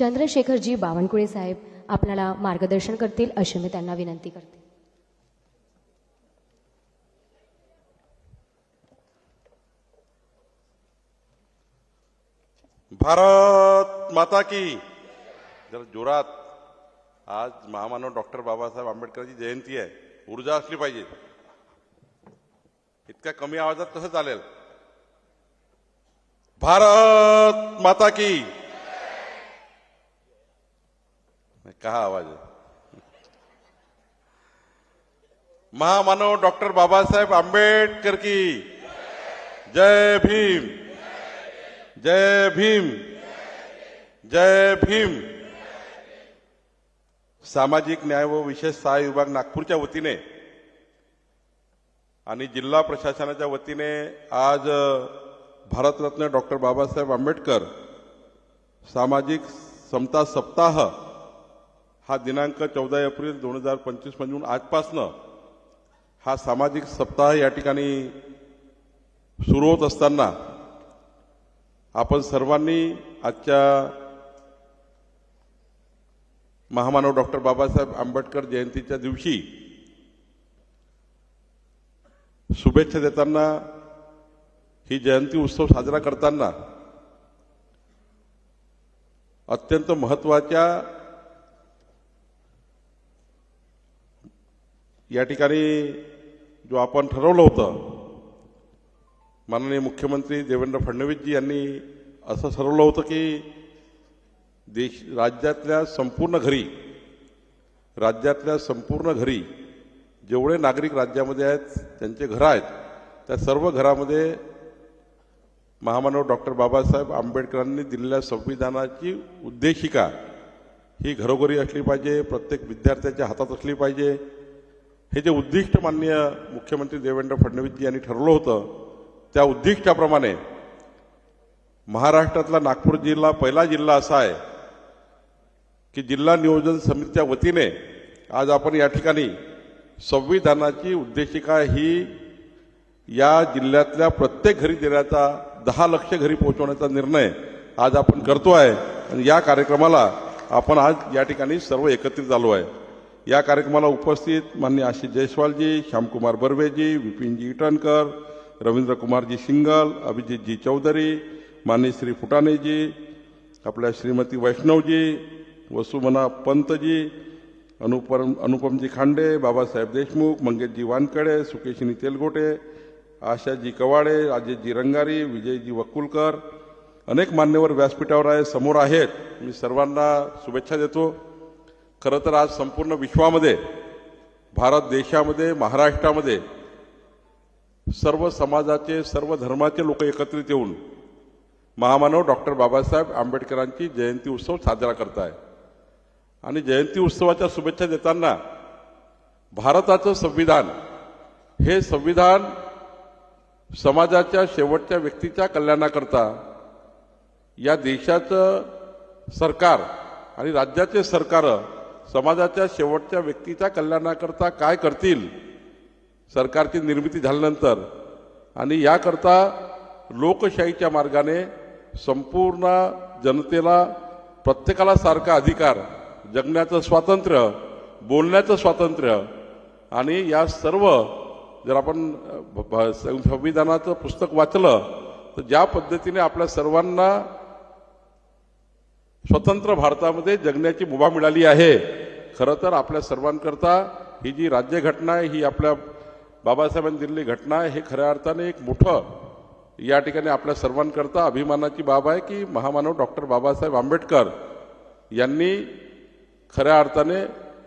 चंद्रशेखरजी बावनकुळे साहेब आपल्याला मार्गदर्शन करतील अशी मी त्यांना विनंती करते. भारत माता की। जरा जोरात. आज महामानव डॉक्टर बाबासाहेब आंबेडकरची जयंती आहे. ऊर्जा असली पाहिजे. इतक्या कमी आवाजात कसं चालेल? भारत माता की। कहा आवाज आहे महामानव डॉक्टर बाबासाहेब आंबेडकर की। जय भीम। जय भीम। जय भीम। सामाजिक न्याय व विशेष सहाय्य विभाग नागपूरच्या वतीने आणि जिल्हा प्रशासनाच्या वतीने आज भारतरत्न डॉक्टर बाबासाहेब आंबेडकर सामाजिक समता सप्ताह हा दिनांक चौदा एप्रिल दोन हजार पंचवीस म्हणून आजपासनं हा सामाजिक सप्ताह या ठिकाणी सुरू होत असताना आपण सर्वांनी आजच्या महामानव डॉक्टर बाबासाहेब आंबेडकर जयंतीच्या दिवशी शुभेच्छा देताना ही जयंती उत्सव साजरा करताना अत्यंत महत्त्वाच्या या ठिकाणी जो आपण ठरवलं होतं माननीय मुख्यमंत्री देवेंद्र फडणवीसजी यांनी असं ठरवलं होतं की देश राज्यातल्या संपूर्ण घरी राज्यातल्या संपूर्ण घरी जेवढे नागरिक राज्यामध्ये आहेत त्यांचे घरं आहेत त्या सर्व घरामध्ये महामानव डॉक्टर बाबासाहेब आंबेडकरांनी दिलेल्या संविधानाची उद्देशिका ही घरोघरी असली पाहिजे प्रत्येक विद्यार्थ्याच्या हातात असली पाहिजे. हे जे उद्दिष्ट माननीय मुख्यमंत्री देवेंद्र फडणवीस यांनी ठरवलं होतं त्या उद्दिष्टाप्रमाणे महाराष्ट्रातला नागपूर जिल्हा पहिला जिल्हा असा आहे की जिल्हा नियोजन समितीच्या वतीने आज आपण या ठिकाणी संविधानाची उद्देशिका ही या जिल्ह्यातल्या प्रत्येक घरी देण्याचा दहा लक्ष घरी पोहोचवण्याचा निर्णय आज आपण करतो आहे आणि या कार्यक्रमाला आपण आज या ठिकाणी सर्व एकत्रित झालो आहे. या कार्यक्रमाला उपस्थित मान्य आशिष जयस्वालजी श्यामकुमार बर्वेजी विपिनजी इटणकर रवींद्र कुमारजी सिंगल अभिजितजी चौधरी मान्य श्री फुटाणेजी आपल्या श्रीमती वैष्णवजी वसुमना पंतजी अनुपम अनुपमजी खांडे बाबासाहेब देशमुख मंगेशजी वानकडे सुकेशिनी तेलगोटे आशाजी कवाडे राजेशजी रंगारी विजयजी वकुलकर. अनेक मान्यवर व्यासपीठावर आहे समोर आहेत. मी सर्वांना शुभेच्छा देतो. खरं तर आज संपूर्ण विश्वामध्ये भारत देशामध्ये महाराष्ट्रामध्ये सर्व समाजाचे सर्व धर्माचे लोक एकत्रित येऊन महामानव डॉक्टर बाबासाहेब आंबेडकरांची जयंती उत्सव साजरा करत आहे आणि जयंती उत्सवाच्या शुभेच्छा देताना भारताचं संविधान हे संविधान समाजाच्या शेवटच्या व्यक्तीच्या कल्याणाकरता या देशाचं सरकार आणि राज्याचे सरकार समाजाच्या शेवटच्या व्यक्तीच्या कल्याणाकरता काय करतील? सरकारची निर्मिती झाल्यानंतर आणि याकरता लोकशाहीच्या मार्गाने संपूर्ण जनतेला प्रत्येकाला सारखा अधिकार जगण्याचं स्वातंत्र्य बोलण्याचं स्वातंत्र्य आणि या सर्व जर आपण संविधानाचं पुस्तक वाचलं तर ज्या पद्धतीने आपल्या सर्वांना स्वतंत्र भारतामध्ये जगण्याची मुभा मिळाली आहे खरं तर आपल्या सर्वांकरता ही जी राज्यघटना आहे ही आपल्या बाबासाहेबांनी दिलेली घटना आहे हे खऱ्या अर्थाने एक मोठं या ठिकाणी आपल्या सर्वांकरता अभिमानाची बाब आहे की महामानव डॉक्टर बाबासाहेब आंबेडकर यांनी खऱ्या अर्थाने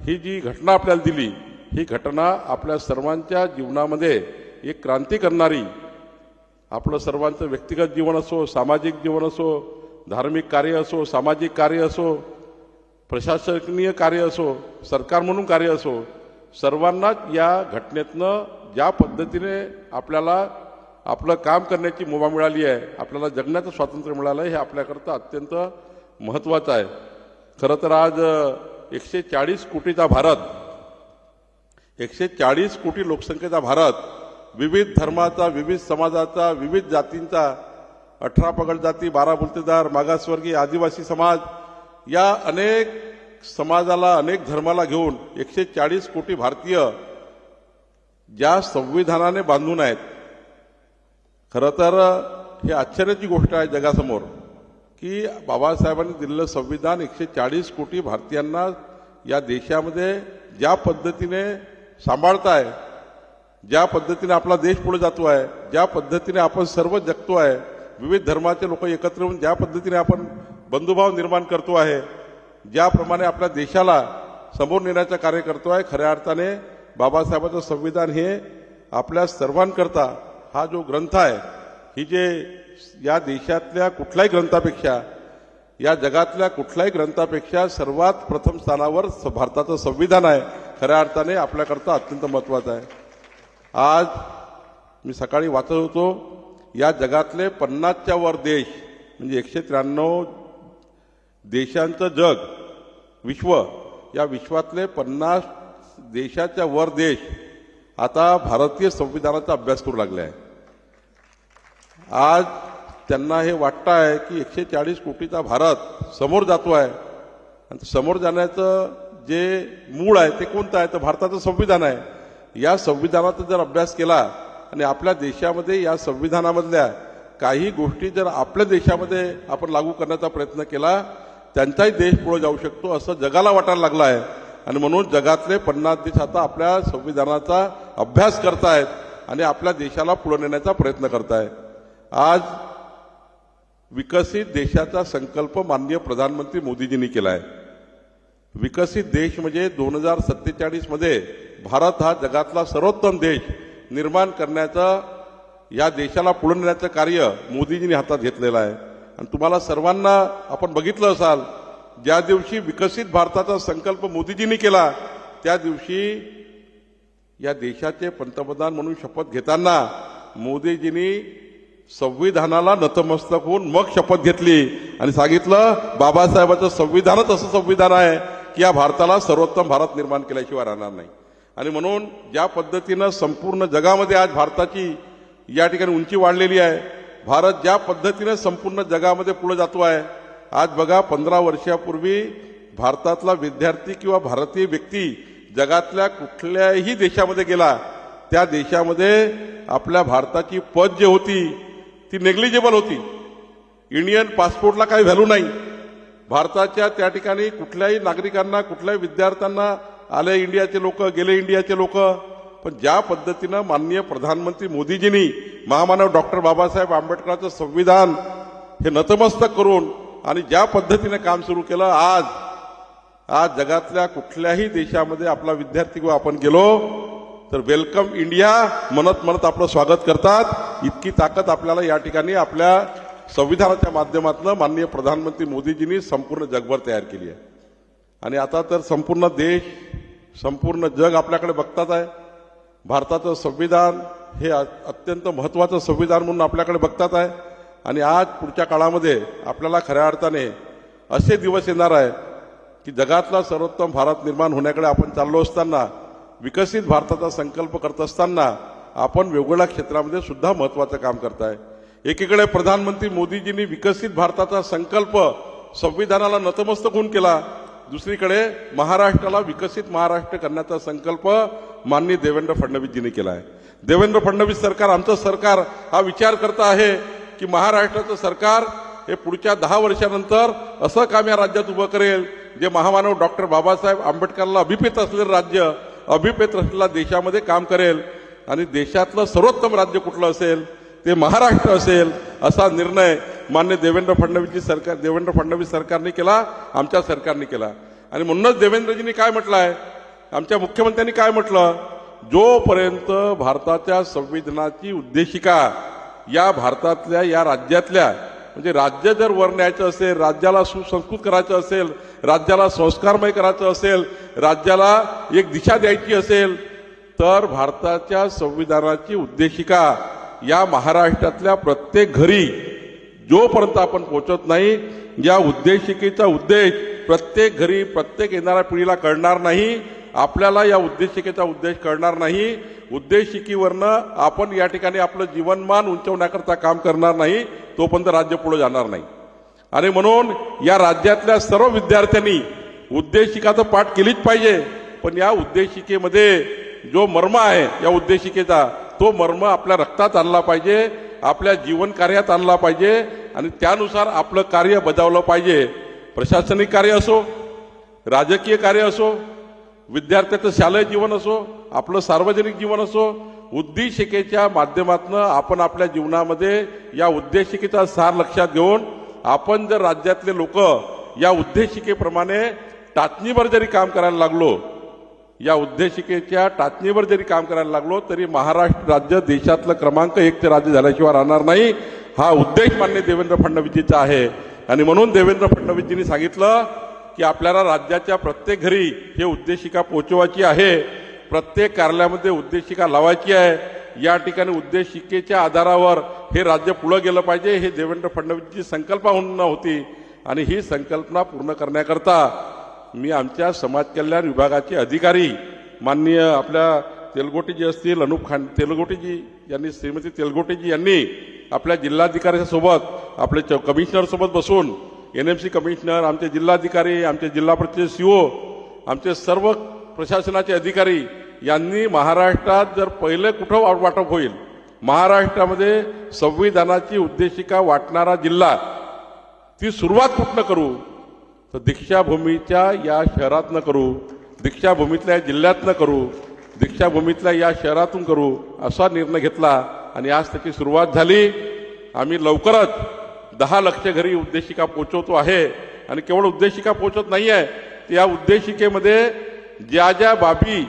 ही जी घटना आपल्याला दिली ही घटना आपल्या सर्वांच्या जीवनामध्ये एक क्रांती करणारी आपलं सर्वांचं व्यक्तिगत जीवन असो सामाजिक जीवन असो धार्मिक कार्य असो सामाजिक कार्य असो प्रशासकीय कार्य असो सरकार म्हणून कार्य असो सर्वांनाच या घटनेतनं ज्या पद्धतीने आपल्याला आपलं काम करण्याची मुभा मिळाली आहे आपल्याला जगण्याचं स्वातंत्र्य मिळालं आहे हे आपल्याकरता अत्यंत महत्त्वाचं आहे. खरं तर आज एकशे चाळीस कोटीचा भारत एकशे चाळीस कोटी लोकसंख्येचा भारत विविध धर्माचा विविध समाजाचा विविध जातींचा अठरा पगड जाती बारा बुलतेदार मागासवर्गीय आदिवासी समाज या अनेक समाजाला अनेक धर्माला घेऊन एकशे चाळीस कोटी भारतीय ज्या संविधानाने बांधून आहेत खरं तर हे आश्चर्याची गोष्ट आहे जगासमोर की बाबासाहेबांनी दिलेलं संविधान एकशे चाळीस कोटी भारतीयांना या देशामध्ये ज्या पद्धतीने सांभाळताय ज्या पद्धतीने आपला देश पुढे जातो आहे ज्या पद्धतीने आपण सर्व जगतो आहे विविध धर्माचे लोक एकत्र येऊन ज्या पद्धतीने आपण बंधुभाव निर्माण करतो आहे. ज्याप्रमाणे आपल्या देशाला समोर नेण्याचं कार्य करतो आहे खऱ्या अर्थाने बाबासाहेबांचं संविधान हे आपल्या सर्वांकरता हा जो ग्रंथ आहे ही जे या देशातल्या कुठल्याही ग्रंथापेक्षा या जगातल्या कुठल्याही ग्रंथापेक्षा सर्वात प्रथम स्थानावर स- भारताचं संविधान आहे खऱ्या अर्थाने आपल्याकरता अत्यंत महत्वाचं आहे. आज मी सकाळी वाचत होतो या जगातले पन्नासच्या वर देश म्हणजे एकशे त्र्याण्णव देशांचं जग विश्व या विश्वातले पन्नास देशाच्या वर देश आता भारतीय संविधानाचा अभ्यास करू लागले आहे. आज त्यांना हे वाटतं आहे की एकशे चाळीस कोटीचा भारत समोर जातो आहे. आणि समोर जाण्याचं जे मूळ आहे ते कोणतं आहे? तर भारताचं संविधान आहे. या संविधानाचा जर अभ्यास केला आणि आपल्या देशामध्ये या संविधानामधल्या काही गोष्टी जर आपल्या देशामध्ये आपण लागू करण्याचा प्रयत्न केला त्यांचाही देश पुढे जाऊ शकतो असं जगाला वाटायला लागलं आहे. आणि म्हणून जगातले पन्नास देश आता आपल्या संविधानाचा अभ्यास करतायत आणि आपल्या देशाला पुढे नेण्याचा प्रयत्न करताय आज विकसित देशाचा संकल्प माननीय प्रधानमंत्री मोदीजींनी केला आहे विकसित देश म्हणजे दोन हजार सत्तेचाळीसमध्ये भारत हा जगातला सर्वोत्तम देश निर्माण करण्याचं या देशाला पुढे नेण्याचं कार्य मोदीजींनी हातात घेतलेलं आहे. आणि तुम्हाला सर्वांना आपण बघितलं असाल ज्या दिवशी विकसित भारताचा संकल्प मोदीजींनी केला त्या दिवशी या देशाचे पंतप्रधान म्हणून शपथ घेताना मोदीजींनी संविधानाला नतमस्तक होऊन मग शपथ घेतली. आणि सांगितलं बाबासाहेबाचं संविधानच असं संविधान आहे की या भारताला सर्वोत्तम भारत निर्माण केल्याशिवाय राहणार नाही. आणि म्हणून ज्या पद्धतीनं संपूर्ण जगामध्ये आज भारताची या ठिकाणी उंची वाढलेली आहे भारत ज्या पद्धतीने संपूर्ण जगामध्ये पुढे जातो आहे आज बघा पंधरा वर्षापूर्वी भारतातला विद्यार्थी किंवा भारतीय व्यक्ती जगातल्या कुठल्याही देशामध्ये गेला त्या देशामध्ये आपल्या भारताची पद जी होती ती नेग्लिजेबल होती. इंडियन पासपोर्टला काही व्हॅल्यू नाही. भारताच्या त्या ठिकाणी कुठल्याही नागरिकांना कुठल्याही विद्यार्थ्यांना आले इंडियाचे लोक गेले इंडियाचे लोक पण ज्या पद्धतीनं माननीय प्रधानमंत्री मोदीजींनी महामानव डॉक्टर बाबासाहेब आंबेडकरांचं संविधान हे नतमस्तक करून आणि ज्या पद्धतीने काम सुरू केलं आज आज जगातल्या कुठल्याही देशामध्ये आपला विद्यार्थी किंवा आपण गेलो तर वेलकम इंडिया म्हणत म्हणत आपलं स्वागत करतात. इतकी ताकद आपल्याला या ठिकाणी आपल्या संविधानाच्या माध्यमातून माननीय प्रधानमंत्री मोदीजींनी संपूर्ण जगभर तयार केली आहे. आणि आता तर संपूर्ण देश संपूर्ण जग आपल्याकडे बघतात आहे. भारताचं संविधान हे अत्यंत महत्त्वाचं संविधान म्हणून आपल्याकडे बघतात आहे. आणि आज पुढच्या काळामध्ये आपल्याला खऱ्या अर्थाने असे दिवस येणार आहे की जगातला सर्वोत्तम भारत निर्माण होण्याकडे आपण चाललो असताना विकसित भारताचा संकल्प करत असताना आपण वेगवेगळ्या क्षेत्रामध्ये सुद्धा महत्त्वाचं काम करताय. एकीकडे प्रधानमंत्री मोदीजींनी विकसित भारताचा संकल्प संविधानाला नतमस्तक होऊन केला दुसरीकडे महाराष्ट्राला विकसित महाराष्ट्र करण्याचा संकल्प माननीय देवेंद्र फडणवीसजींनी केला आहे देवेंद्र फडणवीस सरकार आमचं सरकार हा विचार करत आहे की महाराष्ट्राचं सरकार हे पुढच्या दहा वर्षानंतर असं काम या राज्यात उभं करेल जे महामानव डॉक्टर बाबासाहेब आंबेडकरला अभिप्रेत असलेलं राज्य अभिप्रेत असलेल्या देशामध्ये काम करेल आणि देशातलं सर्वोत्तम राज्य कुठलं असेल? ते महाराष्ट्र असेल असा निर्णय मान्य देवेंद्र फडणवीसची सरकार देवेंद्र फडणवीस सरकारने केला आमच्या सरकारने केला. आणि म्हणूनच देवेंद्रजींनी काय म्हटलं आहे आमच्या मुख्यमंत्र्यांनी काय म्हटलं? जोपर्यंत भारताच्या संविधानाची उद्देशिका या भारतातल्या या राज्यातल्या म्हणजे राज्य जर वर न्यायचं असेल राज्याला सुसंस्कृत करायचं असेल राज्याला संस्कारमय करायचं असेल राज्याला एक दिशा द्यायची असेल तर भारताच्या संविधानाची उद्देशिका या महाराष्ट्रातल्या प्रत्येक घरी जोपर्यंत आपण पोहोचत नाही या उद्देशिकेचा उद्देश प्रत्येक घरी प्रत्येक येणाऱ्या पिढीला कळणार नाही आपल्याला या उद्देशिकेचा उद्देश कळणार नाही उद्देशिकेवरनं आपण या ठिकाणी आपलं जीवनमान उंचवण्याकरता काम करणार नाही तोपर्यंत राज्य पुढे जाणार नाही. आणि म्हणून या राज्यातल्या सर्व विद्यार्थ्यांनी उद्देशिका तर पाठ केलीच पाहिजे पण या उद्देशिकेमध्ये जो मर्म आहे या उद्देशिकेचा तो मर्म आपल्या रक्तात आणला पाहिजे आपल्या जीवन कार्यात आणला पाहिजे आणि त्यानुसार आपलं कार्य बजावलं पाहिजे. प्रशासनिक कार्य असो राजकीय कार्य असो विद्यार्थ्याचं शालेय जीवन असो आपलं सार्वजनिक जीवन असो उद्देशिकेच्या माध्यमातून आपण आपल्या जीवनामध्ये या उद्देशिकेचा सार लक्षात घेऊन आपण जर राज्यातले लोक या उद्देशिकेप्रमाणे टाचणीवर जरी काम करायला लागलो या उद्देशिकेच्या टाचणीवर जरी काम करायला लागलो तरी महाराष्ट्र राज्य देशातलं क्रमांक एक ते राज्य झाल्याशिवाय राहणार नाही. हा उद्देश मान्य देवेंद्र फडणवीसजीचा आहे. आणि म्हणून देवेंद्र फडणवीसजींनी सांगितलं की आपल्याला राज्याच्या प्रत्येक घरी हे उद्देशिका पोहोचवायची आहे. प्रत्येक कार्यालयामध्ये उद्देशिका लावायची आहे. या ठिकाणी उद्देशिकेच्या आधारावर हे राज्य पुढं गेलं पाहिजे हे देवेंद्र फडणवीसची संकल्पना होती. आणि ही संकल्पना पूर्ण करण्याकरता मी आमच्या समाज कल्याण विभागाचे अधिकारी माननीय आपल्या तेलगोटेजी असतील अनुप खान तेलगोटेजी यांनी श्रीमती तेलगोटेजी यांनी आपल्या जिल्हाधिकाऱ्याच्या सोबत आपले च- कमिशनरसोबत बसून एन एम सी कमिशनर आमचे जिल्हाधिकारी आमचे जिल्हा परिषद ओ आमचे सर्व प्रशासनाचे अधिकारी यांनी महाराष्ट्रात जर पहिले कुठं वाटप होईल महाराष्ट्रामध्ये संविधानाची उद्देशिका वाटणारा जिल्हा ती सुरुवात कुठनं करू? तर दीक्षाभूमीच्या या शहरातनं करू दीक्षाभूमीतल्या जिल्ह्यातनं करू दीक्षाभूमीतल्या या शहरातून करू असा निर्णय घेतला आणि आज त्याची सुरुवात झाली. आम्ही लवकरच दहा लक्ष घरी उद्देशिका पोचवतो आहे आणि केवळ उद्देशिका पोचत नाही आहे तर या उद्देशिकेमध्ये ज्या ज्या बाबी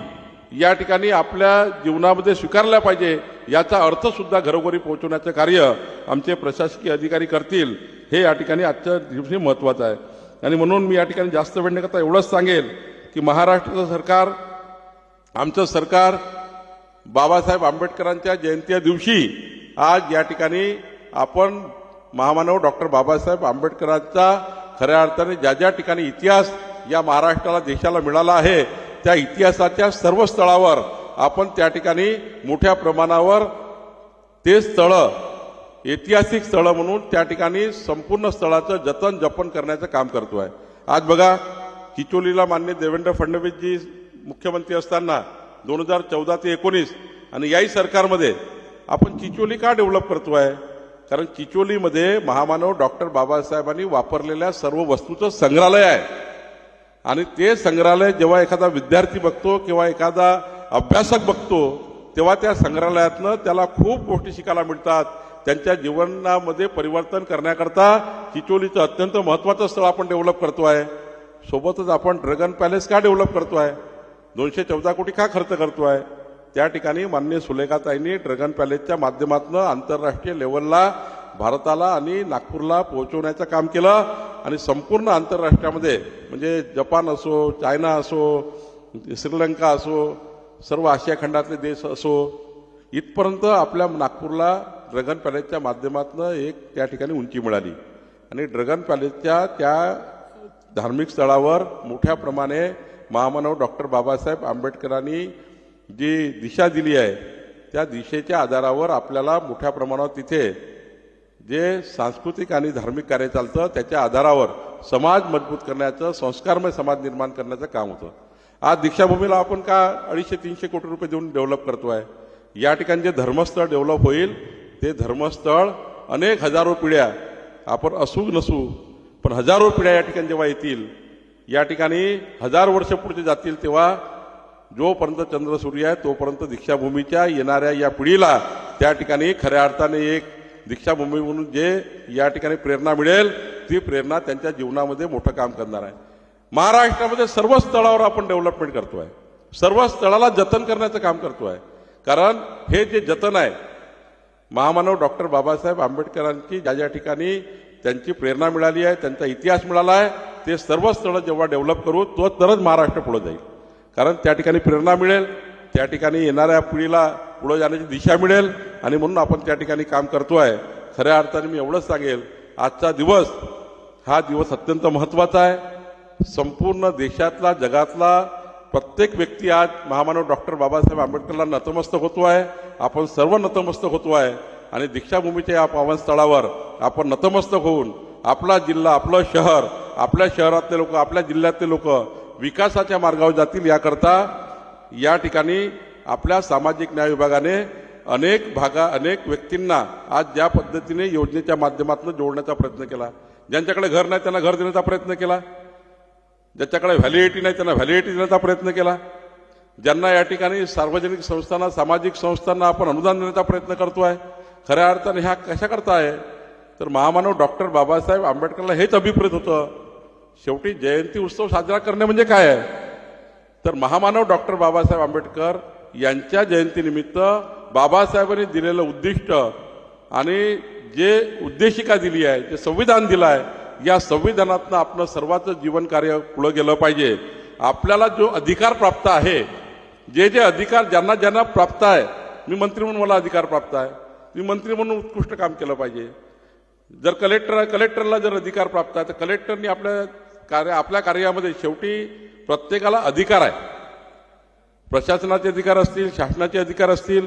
या ठिकाणी आपल्या जीवनामध्ये स्वीकारल्या पाहिजे याचा अर्थसुद्धा घरोघरी पोहोचवण्याचं कार्य आमचे प्रशासकीय अधिकारी करतील हे या ठिकाणी आजच्या दिवशी महत्वाचं आहे. आणि म्हणून मी या ठिकाणी जास्त वेळ न करता एवढंच सांगेल की महाराष्ट्राचं सरकार आमचं सरकार बाबासाहेब आंबेडकरांच्या जयंती दिवशी आज या ठिकाणी आपण महामानव डॉक्टर बाबासाहेब आंबेडकरांचा खऱ्या अर्थाने ज्या ज्या ठिकाणी इतिहास या महाराष्ट्राला देशाला मिळाला आहे त्या इतिहासाच्या सर्व स्थळावर आपण त्या ठिकाणी मोठ्या प्रमाणावर ते स्थळं ऐतिहासिक स्थळं म्हणून त्या ठिकाणी संपूर्ण स्थळाचं जतन जपन करण्याचं काम करतो आहे आज बघा चिचोलीला मान्य देवेंद्र फडणवीसजी मुख्यमंत्री असताना दोन हजार चौदा ते एकोणीस आणि याही सरकारमध्ये आपण चिचोली का डेव्हलप करतो आहे कारण चिचोलीमध्ये महामानव डॉक्टर बाबासाहेबांनी वापरलेल्या सर्व वस्तूचं संग्रहालय आहे. आणि ते संग्रहालय जेव्हा एखादा विद्यार्थी बघतो किंवा एखादा अभ्यासक बघतो तेव्हा त्या संग्रहालयातनं त्याला खूप गोष्टी शिकायला मिळतात. त्यांच्या जीवनामध्ये परिवर्तन करण्याकरता चिचोलीचं अत्यंत महत्वाचं स्थळ आपण डेव्हलप करतो आहे सोबतच आपण ड्रॅगन पॅलेस का डेव्हलप करतो आहे दोनशे चौदा कोटी का खर्च करतो आहे त्या ठिकाणी मान्य सुलेखाताईंनी ड्रॅगन पॅलेसच्या माध्यमातून आंतरराष्ट्रीय लेवलला भारताला आणि नागपूरला पोहोचवण्याचं काम केलं आणि संपूर्ण आंतरराष्ट्रामध्ये म्हणजे जपान असो चायना असो श्रीलंका असो सर्व आशिया खंडातले देश असो इथपर्यंत आपल्या नागपूरला ड्रॅगन पॅलेसच्या माध्यमातून एक त्या ठिकाणी उंची मिळाली. आणि ड्रॅगन पॅलेसच्या त्या धार्मिक स्थळावर मोठ्या प्रमाणे महामानव डॉक्टर बाबासाहेब आंबेडकरांनी जी दिशा दिली आहे त्या दिशेच्या आधारावर आपल्याला मोठ्या प्रमाणावर तिथे जे सांस्कृतिक आणि धार्मिक कार्य चालतं त्याच्या आधारावर समाज मजबूत करण्याचं संस्कारमय समाज निर्माण करण्याचं काम होतं. आज दीक्षाभूमीला आपण का अडीचशे तीनशे कोटी रुपये देऊन डेव्हलप करतो आहे या ठिकाणी जे धर्मस्थळ डेव्हलप होईल ते धर्मस्थळ अनेक हजारो पिढ्या आपण असू नसू पण हजारो पिढ्या या ठिकाणी जेव्हा येतील या ठिकाणी हजार वर्ष पुढचे जातील तेव्हा जोपर्यंत चंद्र सूर्य आहे तोपर्यंत दीक्षाभूमीच्या येणाऱ्या या पिढीला त्या ठिकाणी खऱ्या अर्थाने एक दीक्षाभूमी म्हणून जे या ठिकाणी प्रेरणा मिळेल ती प्रेरणा त्यांच्या जीवनामध्ये मोठं काम करणार आहे. महाराष्ट्रामध्ये सर्व स्थळावर आपण डेव्हलपमेंट करतो आहे सर्व स्थळाला जतन करण्याचं काम करतो आहे कारण हे जे जतन आहे महामानव डॉक्टर बाबासाहेब आंबेडकरांची ज्या ज्या ठिकाणी त्यांची प्रेरणा मिळाली आहे त्यांचा इतिहास मिळाला आहे ते सर्व स्थळं जेव्हा डेव्हलप करू तो तरच महाराष्ट्र पुढं जाईल. कारण त्या ठिकाणी प्रेरणा मिळेल त्या ठिकाणी येणाऱ्या पिढीला पुढं जाण्याची दिशा मिळेल आणि म्हणून आपण त्या ठिकाणी काम करतो आहे खऱ्या अर्थाने मी एवढंच सांगेल आजचा दिवस हा दिवस अत्यंत महत्त्वाचा आहे. संपूर्ण देशातला जगातला प्रत्येक व्यक्ती आज महामानव डॉक्टर बाबासाहेब आंबेडकरला नतमस्तक होतो आहे. आपण सर्व नतमस्तक होतो आहे. आणि दीक्षाभूमीच्या या पावनस्थळावर आपण नतमस्तक होऊन आपला जिल्हा आपलं शहर आपल्या शहरातले लोक आपल्या जिल्ह्यातले लोक विकासाच्या मार्गावर जातील याकरता या ठिकाणी आपल्या सामाजिक न्याय विभागाने अनेक भागा अनेक व्यक्तींना आज ज्या पद्धतीने योजनेच्या माध्यमातून जोडण्याचा प्रयत्न केला. ज्यांच्याकडे घर नाही त्यांना घर देण्याचा प्रयत्न केला. ज्याच्याकडे व्हॅलिडिटी नाही त्यांना व्हॅलिडिटी देण्याचा प्रयत्न केला. ज्यांना या ठिकाणी सार्वजनिक संस्थांना सामाजिक संस्थांना आपण अनुदान देण्याचा प्रयत्न करतो आहे खऱ्या अर्थाने ह्या कशाकरता आहे तर महामानव डॉक्टर बाबासाहेब आंबेडकरला हेच अभिप्रेत होतं. शेवटी जयंती उत्सव साजरा करणे म्हणजे काय? आहे तर महामानव डॉक्टर बाबासाहेब आंबेडकर यांच्या जयंतीनिमित्त बाबासाहेबांनी दिलेलं उद्दिष्ट आणि जे उद्देशिका दिली आहे जे संविधान दिलं आहे या संविधानातनं आपलं सर्वांचं जीवन कार्य पुढं गेलं पाहिजे. आपल्याला जो अधिकार प्राप्त आहे जे जे अधिकार ज्यांना ज्यांना प्राप्त आहे मी मंत्री म्हणून मला अधिकार प्राप्त आहे. मी मंत्री म्हणून उत्कृष्ट काम केलं पाहिजे. जर कलेक्टर कलेक्टरला जर अधिकार प्राप्त आहे तर कलेक्टरनी आपल्या कार्य आपल्या कार्यामध्ये शेवटी प्रत्येकाला अधिकार आहे. प्रशासनाचे अधिकार असतील शासनाचे अधिकार असतील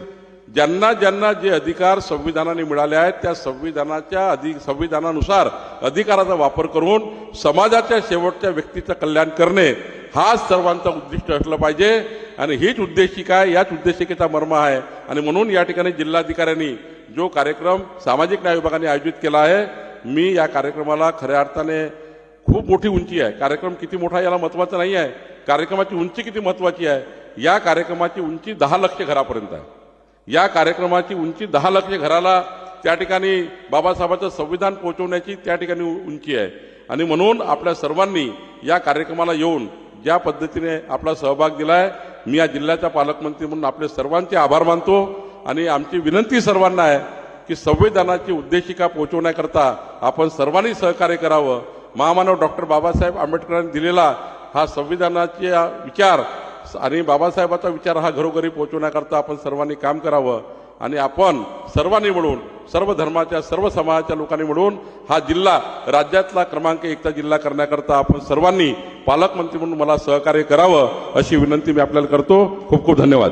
ज्यांना ज्यांना जे अधिकार संविधानाने मिळाले आहेत त्या संविधानाच्या अधि संविधानानुसार अधिकाराचा वापर करून समाजाच्या शेवटच्या व्यक्तीचं कल्याण करणे हाच सर्वांचा उद्दिष्ट असलं पाहिजे. आणि हीच उद्देशिका आहे याच उद्देशिकेचा मर्म आहे. आणि म्हणून या ठिकाणी जिल्हाधिकाऱ्यांनी जो कार्यक्रम सामाजिक न्याय विभागाने आयोजित केला आहे मी या कार्यक्रमाला खऱ्या अर्थाने खूप मोठी उंची आहे. कार्यक्रम किती मोठा याला महत्वाचं नाही आहे. कार्यक्रमाची उंची किती महत्वाची आहे? या कार्यक्रमाची उंची दहा लक्ष घरापर्यंत आहे. या कार्यक्रमाची उंची दहा लक्ष घराला त्या ठिकाणी बाबासाहेबांचं संविधान पोहोचवण्याची त्या ठिकाणी उंची आहे. आणि म्हणून आपल्या सर्वांनी या कार्यक्रमाला येऊन ज्या पद्धतीने आपला सहभाग दिलाय मी या जिल्ह्याचा पालकमंत्री म्हणून आपले सर्वांचे आभार मानतो आणि आमची विनंती सर्वांना आहे की संविधानाची उद्देशिका पोहोचवण्याकरता आपण सर्वांनी सहकार्य करावं. महामानव डॉक्टर बाबासाहेब आंबेडकरांनी दिलेला हा संविधानाचे विचार आणि बाबासाहेबाचा विचार हा घरोघरी पोहोचवण्याकरता आपण सर्वांनी काम करावं. आणि आपण सर्वांनी मिळून सर्व धर्माच्या सर्व समाजाच्या लोकांनी मिळून हा जिल्हा राज्यातला क्रमांक एकचा जिल्हा करण्याकरता आपण सर्वांनी पालकमंत्री म्हणून मला सहकार्य करावं अशी विनंती मी आपल्याला करतो. खूप खूप धन्यवाद.